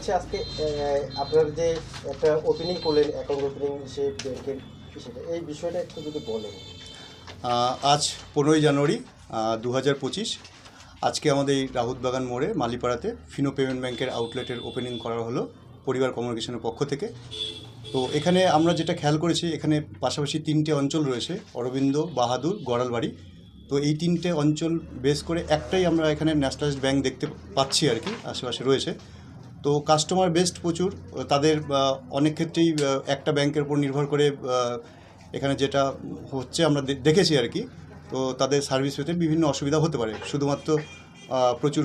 যাচ্ছে আজকে আপনার যে একটা ওপেনিং করলেন অ্যাকাউন্ট ওপেনিং সে ব্যাংকের হিসেবে, এই বিষয়টা একটু যদি বলেন। আজ পনেরোই জানুয়ারি দু হাজার পঁচিশ, আজকে আমাদের এই রাহুত বাগান মোড়ে, মালিপাড়াতে ফিনো পেমেন্ট ব্যাংকের আউটলেটের ওপেনিং করা হলো পরিবার কমিউনিকেশনের পক্ষ থেকে। তো এখানে আমরা যেটা খেয়াল করেছি, এখানে পাশাপাশি তিনটে অঞ্চল রয়েছে, অরবিন্দ, বাহাদুর, গড়ালবাড়ি। তো এই তিনটে অঞ্চল বেস করে একটাই আমরা এখানে ন্যাশনালাইজড ব্যাংক দেখতে পাচ্ছি আর কি, আশেপাশে রয়েছে। তো কাস্টমার বেস্ট প্রচুর। তাদের অনেক ক্ষেত্রেই একটা ব্যাংকের উপর নির্ভর করে এখানে যেটা হচ্ছে আমরা দেখেছি আর কি। তো তাদের সার্ভিস পেতে বিভিন্ন অসুবিধা হতে পারে। শুধুমাত্র প্রচুর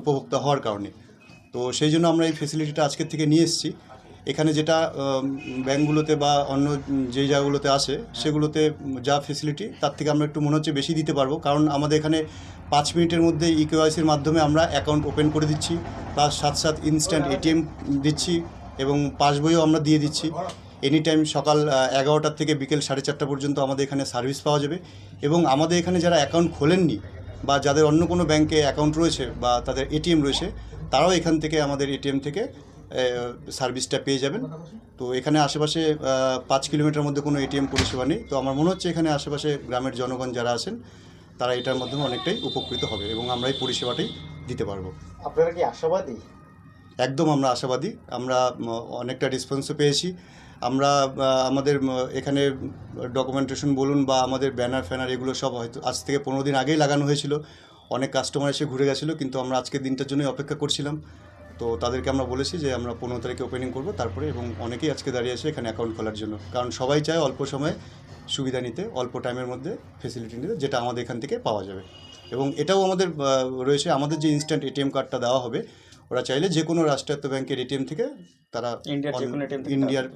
উপভোক্তা হওয়ার কারণে। তো সেই জন্য আমরা এই ফেসিলিটিটা আজকের থেকে নিয়ে এসেছি। এখানে যেটা ব্যাঙ্কগুলোতে বা অন্য যে জায়গাগুলোতে আসে সেগুলোতে যা ফেসিলিটি তার থেকে আমরা একটু মনে হচ্ছে বেশি দিতে পারব। কারণ আমাদের এখানে পাঁচ মিনিটের মধ্যে ই কেওয়াইসির মাধ্যমে আমরা অ্যাকাউন্ট ওপেন করে দিচ্ছি প্লাস সাথে সাথে ইনস্ট্যান্ট এটিএম দিচ্ছি এবং পাসবইও আমরা দিয়ে দিচ্ছি। এনি টাইম সকাল এগারোটার থেকে বিকেল সাড়ে চারটা পর্যন্ত আমাদের এখানে সার্ভিস পাওয়া যাবে। এবং আমাদের এখানে যারা অ্যাকাউন্ট খোলেননি বা যাদের অন্য কোনো ব্যাংকে অ্যাকাউন্ট রয়েছে বা তাদের এটিএম রয়েছে তারাও এখান থেকে আমাদের এটিএম থেকে সার্ভিসটা পেয়ে যাবেন। তো এখানে আশেপাশে পাঁচ কিলোমিটার মধ্যে কোনো এটিএম পরিষেবা নেই। তো আমার মনে হচ্ছে এখানে আশেপাশে গ্রামের জনগণ যারা আছেন তারা এটার মাধ্যমে অনেকটাই উপকৃত হবে এবং আমরা এই পরিষেবাটাই দিতে পারব। আপনারা কি আশাবাদী? একদম আমরা আশাবাদী। আমরা অনেকটা রেসপন্সও পেয়েছি। আমরা আমাদের এখানে ডকুমেন্টেশন বলুন বা আমাদের ব্যানার ফ্যানার এগুলো সব হয়তো আজ থেকে পনেরো দিন আগেই লাগানো হয়েছিল। অনেক কাস্টমার এসে ঘুরে গেছিল কিন্তু আমরা আজকের দিনটার জন্যই অপেক্ষা করছিলাম। তো তাদেরকে আমরা বলেছি যে আমরা পনেরো তারিখে ওপেনিং করব তারপরে এবং অনেকেই আজকে দাঁড়িয়ে আছে এখানে অ্যাকাউন্ট খোলার জন্য। কারণ সবাই চায় অল্প সময়ে সুবিধা নিতে অল্প টাইমের মধ্যে ফেসিলিটি নিতে যেটা আমাদের এখান থেকে পাওয়া যাবে। এবং এটাও আমাদের রয়েছে। আমাদের যে ইনস্ট্যান্ট এটিএম কার্ডটা দেওয়া হবে ওরা চাইলে যে কোনো রাষ্ট্রায়ত্ত ব্যাংকের এটিএম থেকে তারা ইন্ডিয়ার যে কোনো ইন্ডিয়ার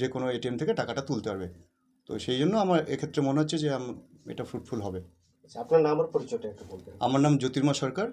যে কোনো এটিএম থেকে টাকাটা তুলতে পারবে। তো সেই জন্য আমার এক্ষেত্রে মনে হচ্ছে যে এটা ফ্রুটফুল হবে। আচ্ছা আপনার নাম আর পরিচয়টা একটু বলবেন। আমার নাম জ্যোতির্মা সরকার।